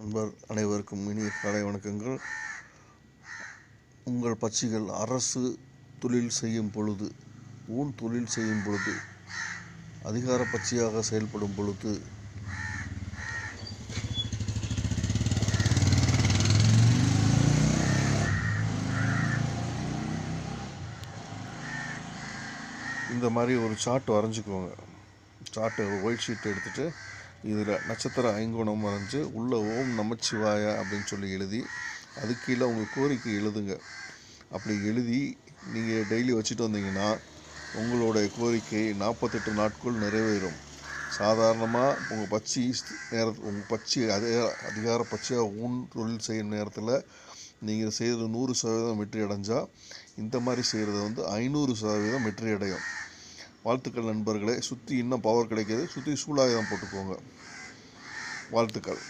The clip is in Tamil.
நண்பர் அனைவருக்கும் இனிய காலை வணக்கங்கள். உங்கள் பட்சிகள் அரசு தொழில் செய்யும் பொழுது ஊன் தொழில் செய்யும் பொழுது அதிகார பட்சியாக செயல்படும் பொழுது இந்த மாதிரி ஒரு சார்ட் வரைஞ்சிக்கோங்க. சார்ட்டு ஒயிட் ஷீட் எடுத்துகிட்டு இதில் நட்சத்திர ஐங்கோணம் வரைஞ்சி உள்ள ஓம் நமச்சிவாய அப்படின்னு சொல்லி எழுதி அது கீழே உங்கள் கோரிக்கை எழுதுங்க. அப்படி எழுதி நீங்கள் டெய்லி வச்சுட்டு வந்தீங்கன்னா உங்களுடைய கோரிக்கை நாற்பத்தெட்டு நாட்கள் நிறைவேறும். சாதாரணமாக உங்கள் பட்சி நேர உங்கள் பச்சி அதே அதிகார பச்சையாக ஊன் தொழில் செய்யும் நேரத்தில் நீங்கள் செய்கிறது நூறு சதவீதம் வெற்றி அடைஞ்சால் இந்த மாதிரி செய்கிறது வந்து ஐநூறு சதவீதம் வெற்றி அடையும் வாழ்த்துக்கள் நண்பர்களே. சுற்றி இன்னும் பவர் கிடைக்கிது. சுற்றி சூலாயுதம் போட்டுக்கோங்க. வாழ்த்துக்கள்.